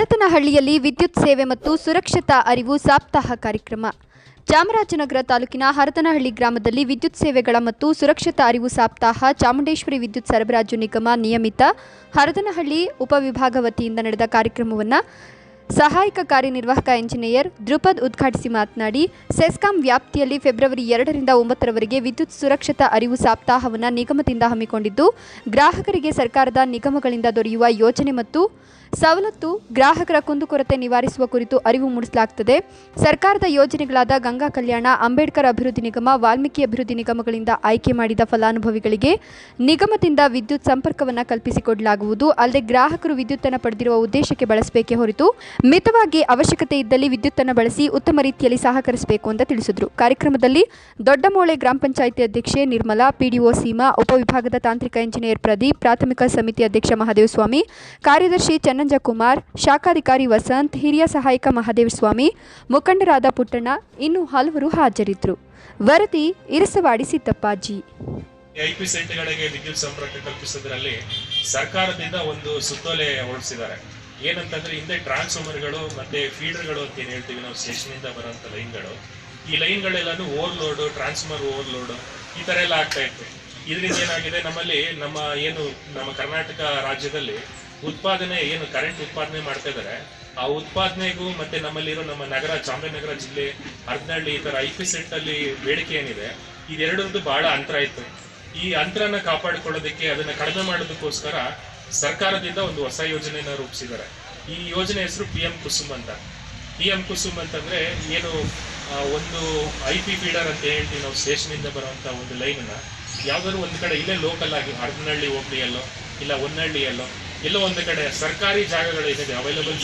ಹರದನಹಳ್ಳಿಯಲ್ಲಿ ವಿದ್ಯುತ್ ಸೇವೆ ಮತ್ತು ಸುರಕ್ಷತಾ ಅರಿವು ಸಾಪ್ತಾಹ ಕಾರ್ಯಕ್ರಮ. ಚಾಮರಾಜನಗರ ತಾಲೂಕಿನ ಹರತನಹಳ್ಳಿ ಗ್ರಾಮದಲ್ಲಿ ವಿದ್ಯುತ್ ಸೇವೆಗಳ ಮತ್ತು ಸುರಕ್ಷತಾ ಅರಿವು ಸಾಪ್ತಾಹ ಚಾಮುಂಡೇಶ್ವರಿ ವಿದ್ಯುತ್ ಸರಬರಾಜು ನಿಗಮ ನಿಯಮಿತ ಹರದನಹಳ್ಳಿ ಉಪವಿಭಾಗ ವತಿಯಿಂದ ನಡೆದ ಕಾರ್ಯಕ್ರಮವನ್ನು ಸಹಾಯಕ ಕಾರ್ಯನಿರ್ವಾಹಕ ಇಂಜಿನಿಯರ್ ದ್ರುಪದ್ ಉದ್ಘಾಟಿಸಿ ಮಾತನಾಡಿ, ಸೆಸ್ಕಾಂ ವ್ಯಾಪ್ತಿಯಲ್ಲಿ ಫೆಬ್ರವರಿ ಎರಡರಿಂದ ಒಂಬತ್ತರವರೆಗೆ ವಿದ್ಯುತ್ ಸುರಕ್ಷತಾ ಅರಿವು ಸಪ್ತಾಹವನ್ನು ನಿಗಮದಿಂದ ಹಮ್ಮಿಕೊಂಡಿದ್ದು, ಗ್ರಾಹಕರಿಗೆ ಸರ್ಕಾರದ ನಿಗಮಗಳಿಂದ ದೊರೆಯುವ ಯೋಜನೆ ಮತ್ತು ಸವಲತ್ತು ಗ್ರಾಹಕರ ಕುಂದುಕೊರತೆ ನಿವಾರಿಸುವ ಕುರಿತು ಅರಿವು ಮೂಡಿಸಲಾಗುತ್ತದೆ ಸರ್ಕಾರದ ಯೋಜನೆಗಳಾದ ಗಂಗಾ ಕಲ್ಯಾಣ, ಅಂಬೇಡ್ಕರ್ ಅಭಿವೃದ್ಧಿ ನಿಗಮ, ವಾಲ್ಮೀಕಿ ಅಭಿವೃದ್ಧಿ ನಿಗಮಗಳಿಂದ ಆಯ್ಕೆ ಮಾಡಿದ ಫಲಾನುಭವಿಗಳಿಗೆ ನಿಗಮದಿಂದ ವಿದ್ಯುತ್ ಸಂಪರ್ಕವನ್ನು ಕಲ್ಪಿಸಿಕೊಡಲಾಗುವುದು. ಅಲ್ಲದೆ ಗ್ರಾಹಕರು ವಿದ್ಯುತ್ತನ್ನು ಪಡೆದಿರುವ ಉದ್ದೇಶಕ್ಕೆ ಬಳಸಬೇಕೇ ಹೊರತು ಮಿತವಾಗಿ ಅವಶ್ಯಕತೆ ಇದ್ದಲ್ಲಿ ವಿದ್ಯುತ್ತನ್ನು ಬಳಸಿ ಉತ್ತಮ ರೀತಿಯಲ್ಲಿ ಸಹಕರಿಸಬೇಕು ಅಂತ ತಿಳಿಸಿದರು. ಕಾರ್ಯಕ್ರಮದಲ್ಲಿ ದೊಡ್ಡಮೋಳೆ ಗ್ರಾಮ ಪಂಚಾಯಿತಿ ಅಧ್ಯಕ್ಷೆ ನಿರ್ಮಲಾ, ಪಿಡಿಒ ಸೀಮಾ, ಉಪವಿಭಾಗದ ತಾಂತ್ರಿಕ ಇಂಜಿನಿಯರ್ ಪ್ರದೀಪ್, ಪ್ರಾಥಮಿಕ ಸಮಿತಿ ಅಧ್ಯಕ್ಷ ಮಹದೇವಸ್ವಾಮಿ, ಕಾರ್ಯದರ್ಶಿ ಚನ್ನಂಜ ಕುಮಾರ್ ಶಾಖಾಧಿಕಾರಿ ವಸಂತ್, ಹಿರಿಯ ಸಹಾಯಕ ಮಹದೇವಸ್ವಾಮಿ, ಮುಖಂಡರಾದ ಪುಟ್ಟಣ್ಣ, ಇನ್ನು ಹಲವರು ಹಾಜರಿದ್ದರು ವರದಿ ಇರಸವಾಡಿ ಸಿದ್ದಪ್ಪಾಜಿ. ಐಪಿ ಸೆಟ್ಗಳಿಗೆ ವಿದ್ಯುತ್ ಸಂಪರ್ಕ ಕಲ್ಪಿಸೋದ್ರಲ್ಲಿ ಸರ್ಕಾರದಿಂದ ಒಂದು ಸುತ್ತೋಲೆ ಹೊರಡಿಸಿದ್ದಾರೆ. ಏನಂತಂದ್ರೆ ಹಿಂದೆ ಟ್ರಾನ್ಸ್ಫಾರ್ಮರ್ಗಳು ಮತ್ತೆ ಫೀಡರ್ಗಳು ಅಂತ ಏನ್ ಹೇಳ್ತೀವಿ ನಾವು ಸ್ಟೇಷನ್ ಇಂದ ಬರುವಂತ ಲೈನ್ಗಳು ಈ ಲೈನ್ಗಳೆಲ್ಲಾನು ಓವರ್ಲೋಡ್ ಟ್ರಾನ್ಸ್ಫಾರ್ಮರ್ ಓವರ್ಲೋಡ್ ಈ ತರ ಎಲ್ಲ ಆಗ್ತಾ ಇತ್ತು. ಇದರಿಂದ ಏನಾಗಿದೆ? ನಮ್ಮಲ್ಲಿ ನಮ್ಮ ಏನು ನಮ್ಮ ಕರ್ನಾಟಕ ರಾಜ್ಯದಲ್ಲಿ ಉತ್ಪಾದನೆ ಏನು ಕರೆಂಟ್ ಉತ್ಪಾದನೆ ಮಾಡ್ತಾ ಇದ್ದಾರೆ ಆ ಉತ್ಪಾದನೆಗೂ ಮತ್ತೆ ನಮ್ಮಲ್ಲಿರೋ ನಮ್ಮ ನಗರ, ಚಾಮರಾಜನಗರ ಜಿಲ್ಲೆ ಹರದನಹಳ್ಳಿ ಈ ತರ ಐ ಪಿ ಸೆಟ್ ಅಲ್ಲಿ ಬೇಡಿಕೆ ಏನಿದೆ, ಇದೆರಡರದ್ದು ಬಹಳ ಅಂತರ ಇತ್ತು. ಈ ಅಂತರನ ಕಾಪಾಡಿಕೊಳ್ಳೋದಕ್ಕೆ ಅದನ್ನ ಕಡಿಮೆ ಮಾಡೋದಕ್ಕೋಸ್ಕರ ಸರ್ಕಾರದಿಂದ ಒಂದು ಹೊಸ ಯೋಜನೆಯನ್ನು ರೂಪಿಸಿದ್ದಾರೆ. ಈ ಯೋಜನೆ ಹೆಸರು ಪಿ ಎಂ ಕುಸುಮ್ ಅಂತ. ಪಿ ಎಂ ಕುಸುಮ್ ಅಂತಂದ್ರೆ ಏನು ಒಂದು ಐ ಪಿ ಫೀಡರ್ ಅಂತ ಹೇಳ್ತೀವಿ ನಾವು ಸ್ಟೇಷನ್ ಇಂದ ಬರುವಂತ ಒಂದು ಲೈನ್ ಯಾವ್ದಾದ್ರು ಒಂದು ಕಡೆ ಇಲ್ಲೇ ಲೋಕಲ್ ಆಗಿ ಓಪಲಿ ಅಲ್ಲೋ ಇಲ್ಲ ಹೊನ್ನಹಳ್ಳಿಯಲ್ಲೋ ಎಲ್ಲೋ ಒಂದು ಕಡೆ ಸರ್ಕಾರಿ ಜಾಗಗಳು ಏನಿದೆ ಅವೈಲಬಲ್